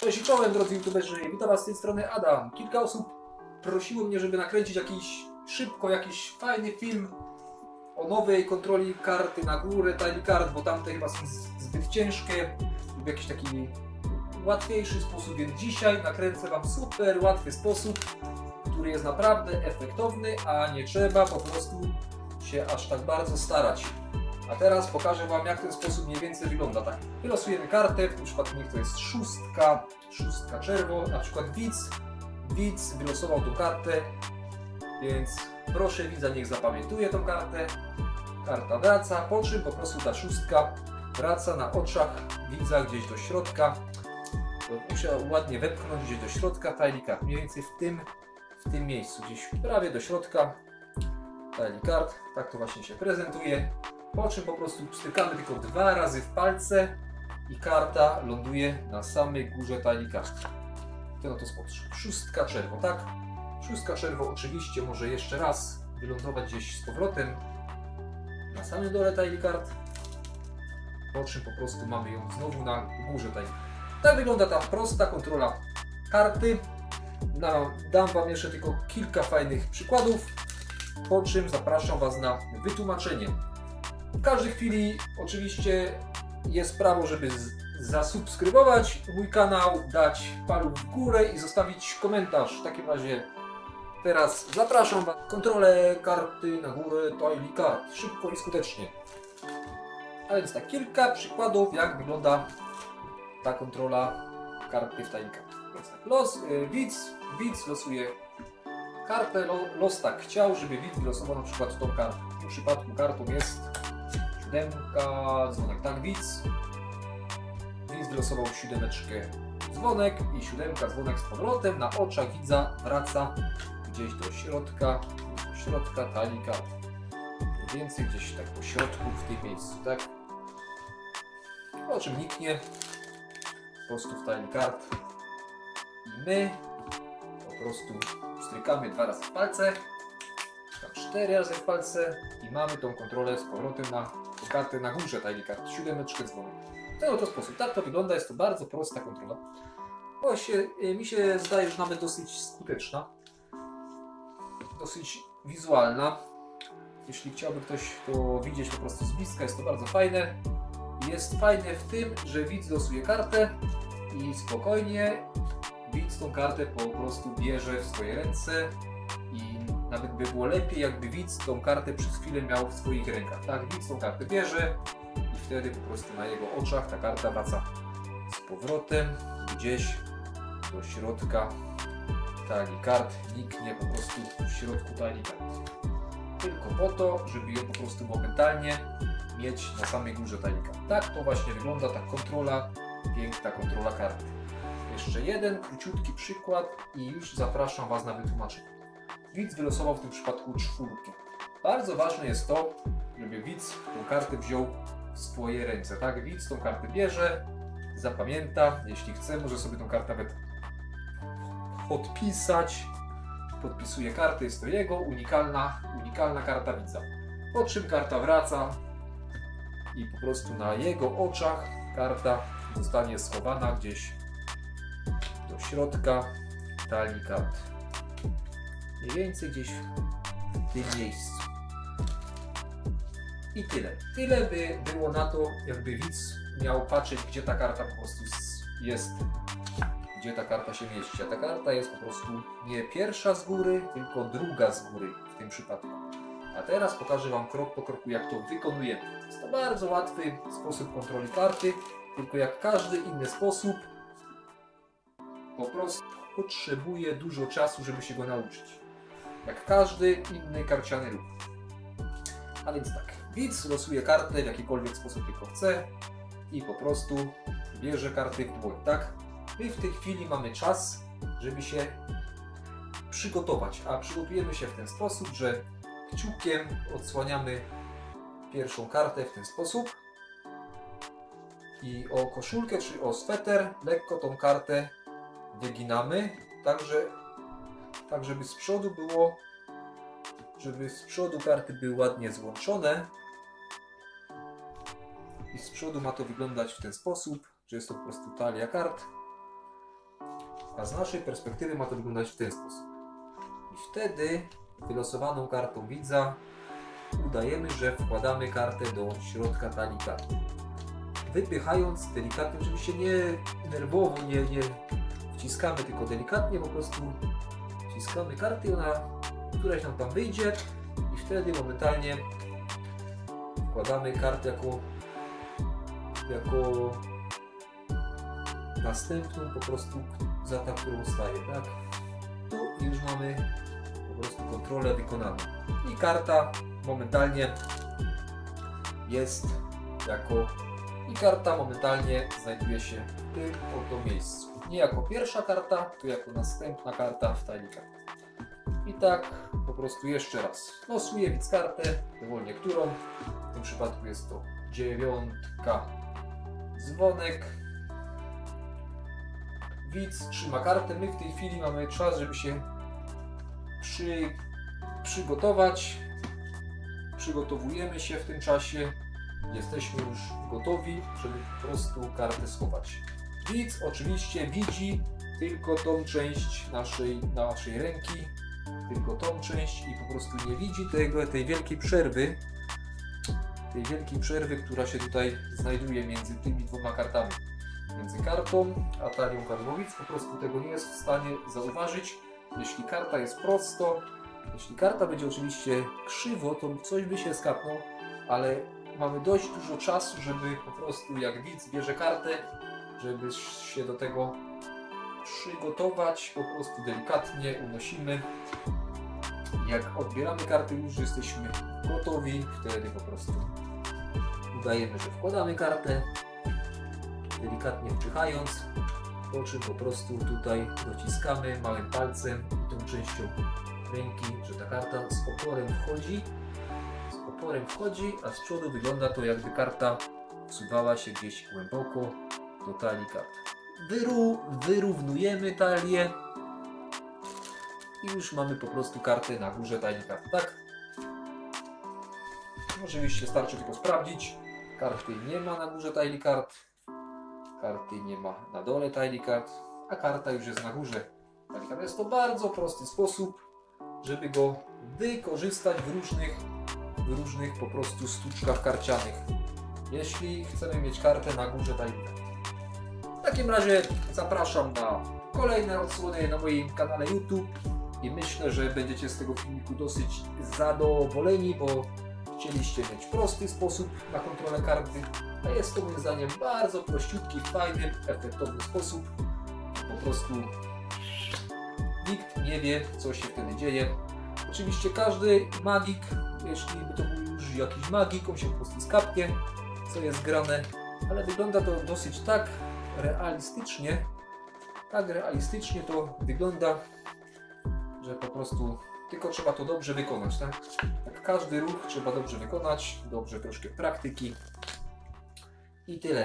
Cześć czołem drodzy youtuberzy, witam was z tej strony Adam. Kilka osób prosiło mnie, żeby nakręcić jakiś, szybko jakiś fajny film o nowej kontroli karty na górę, tiny card, bo tamte chyba są zbyt ciężkie lub jakiś taki łatwiejszy sposób, więc dzisiaj nakręcę wam super łatwy sposób, który jest naprawdę efektowny, a nie trzeba po prostu się aż tak bardzo starać. A teraz pokażę Wam, jak ten sposób mniej więcej wygląda. Tak, wylosujemy kartę, w tym przypadku niech to jest szóstka, szóstka czerwo, na przykład widz. Widz wylosował tą kartę, więc proszę widza, niech zapamiętuje tą kartę. Karta wraca, po czym po prostu ta szóstka wraca na oczach widza gdzieś do środka. Muszę ładnie wepchnąć gdzieś do środka card, mniej więcej w tym, w tym miejscu, gdzieś prawie do środka card. Tak to właśnie się prezentuje. Po czym po prostu stykamy tylko dwa razy w palce i karta ląduje na samej górze talii karty. W ten oto sposób. Szóstka czerwo, tak? Szóstka czerwo oczywiście może jeszcze raz wylądować gdzieś z powrotem na samym dole talii kart. Po czym po prostu mamy ją znowu na górze talii. Tak wygląda ta prosta kontrola karty. Na, dam Wam jeszcze tylko kilka fajnych przykładów, po czym zapraszam Was na wytłumaczenie. W każdej chwili oczywiście jest prawo, żeby zasubskrybować mój kanał, dać paluch w górę i zostawić komentarz. W takim razie teraz zapraszam Was. Kontrolę karty na górę Toily Card. Szybko i skutecznie. A więc tak, kilka przykładów jak wygląda ta kontrola karty w Card. Więc tak, los, y, widz, widz losuje kartę, lo, los tak chciał, żeby widz wylosował na przykład tą kartę. W tym przypadku kartą jest siódemka, dzwonek, tak, widz. Widz wylosował siódemeczkę, dzwonek i siódemka, dzwonek z powrotem na oczach widza wraca gdzieś do środka, do środka. Mniej więcej gdzieś tak po środku w tym miejscu, tak? O czym niknie, po prostu w kart. I my po prostu strykamy dwa razy w palce, tam cztery razy w palce i mamy tą kontrolę z powrotem na kartę na górze talii kart, siódemeczkę dzwonek. W ten oto sposób. Tak to wygląda, jest to bardzo prosta kontrola. Właśnie y, mi się zdaje, że nawet dosyć skuteczna. Dosyć wizualna. Jeśli chciałby ktoś to widzieć po prostu z bliska, jest to bardzo fajne. Jest fajne w tym, że widz losuje kartę i spokojnie widz tą kartę po prostu bierze w swoje ręce nawet by było lepiej, jakby widz tą kartę przez chwilę miał w swoich rękach. Tak, widz tą kartę bierze i wtedy po prostu na jego oczach ta karta wraca z powrotem gdzieś do środka talii kart, niknie po prostu w środku talii kart. Tylko po to, żeby ją po prostu momentalnie mieć na samej górze talii kart. Tak to właśnie wygląda ta kontrola, piękna kontrola karty. Jeszcze jeden króciutki przykład i już zapraszam Was na wytłumaczenie. Widz wylosował w tym przypadku czwórkę. Bardzo ważne jest to, żeby widz tą kartę wziął w swoje ręce. Tak, widz tą kartę bierze, zapamięta, jeśli chce, może sobie tą kartę nawet podpisać. Podpisuje kartę, jest to jego unikalna, unikalna karta widza. Po czym karta wraca i po prostu na jego oczach karta zostanie schowana gdzieś do środka talii kart. Mniej więcej gdzieś w tym miejscu. I tyle. Tyle by było na to, jakby widz miał patrzeć, gdzie ta karta po prostu jest, gdzie ta karta się mieści. A ta karta jest po prostu nie pierwsza z góry, tylko druga z góry w tym przypadku. A teraz pokażę Wam krok po kroku, jak to wykonujemy. Jest to bardzo łatwy sposób kontroli karty, tylko jak każdy inny sposób, po prostu potrzebuje dużo czasu, żeby się go nauczyć. Jak każdy inny karciany ruch. A więc tak, widz losuje kartę w jakikolwiek sposób tylko chce i po prostu bierze karty w dłoń, tak? My w tej chwili mamy czas, żeby się przygotować, a przygotujemy się w ten sposób, że kciukiem odsłaniamy pierwszą kartę w ten sposób i o koszulkę czy o sweter lekko tą kartę wyginamy, tak, że, tak żeby z przodu było, żeby z przodu karty były ładnie złączone i z przodu ma to wyglądać w ten sposób, że jest to po prostu talia kart A z naszej perspektywy ma to wyglądać w ten sposób. I wtedy wylosowaną kartą widza udajemy, że wkładamy kartę do środka talii karty. Wypychając delikatnie, oczywiście nie nerwowo, nie, nie wciskamy, tylko delikatnie po prostu wciskamy kartę i ona któraś nam tam wyjdzie i wtedy momentalnie wkładamy kartę jako, jako następną po prostu za ta, którą staje, tak? Tu już mamy po prostu kontrolę wykonaną. I karta momentalnie jest jako i karta momentalnie znajduje się w tym oto miejscu. Nie jako pierwsza karta, tylko jako następna karta w talii. I tak po prostu jeszcze raz. Losuję widz kartę, dowolnie którą. W tym przypadku jest to dziewiątka dzwonek. Widz trzyma kartę. My w tej chwili mamy czas, żeby się przy, przygotować. Przygotowujemy się w tym czasie. Jesteśmy już gotowi, żeby po prostu kartę schować. Widz oczywiście widzi tylko tą część naszej, naszej ręki, tylko tą część i po prostu nie widzi tego, tej wielkiej przerwy, tej wielkiej przerwy, która się tutaj znajduje między tymi dwoma kartami. Między kartą a talią karbowic po prostu tego nie jest w stanie zauważyć. Jeśli karta jest prosto, jeśli karta będzie oczywiście krzywo, to coś by się skapnął, ale mamy dość dużo czasu, żeby po prostu jak widz bierze kartę, żeby się do tego przygotować, po prostu delikatnie unosimy. Jak odbieramy kartę, już jesteśmy gotowi, wtedy po prostu udajemy, że wkładamy kartę, delikatnie wczychając, po czym po prostu tutaj dociskamy małym palcem i tą częścią ręki, że ta karta z oporem wchodzi, z oporem wchodzi, a z przodu wygląda to jakby karta wsuwała się gdzieś głęboko do talii kart. Wyru, wyrównujemy talię i już mamy po prostu kartę na górze talii kart, tak? Oczywiście starczy tylko sprawdzić. Karty nie ma na górze talii kart, karty nie ma na dole talii kart, a karta już jest na górze talii kart. Jest to bardzo prosty sposób, żeby go wykorzystać w różnych, w różnych po prostu sztuczkach karcianych. Jeśli chcemy mieć kartę na górze talii kart. Takim razie zapraszam na kolejne odsłony na moim kanale YouTube i myślę, że będziecie z tego filmiku dosyć zadowoleni, bo chcieliście mieć prosty sposób na kontrolę karty, a jest to moim zdaniem bardzo prościutki, fajny, efektowny sposób. Po prostu nikt nie wie, co się wtedy dzieje. Oczywiście każdy magik, jeśli by to był już jakiś magik, on się po prostu skapnie, co jest grane, ale wygląda to dosyć tak realistycznie, tak realistycznie to wygląda, że po prostu tylko trzeba to dobrze wykonać, tak? tak każdy ruch trzeba dobrze wykonać, dobrze troszkę praktyki i tyle.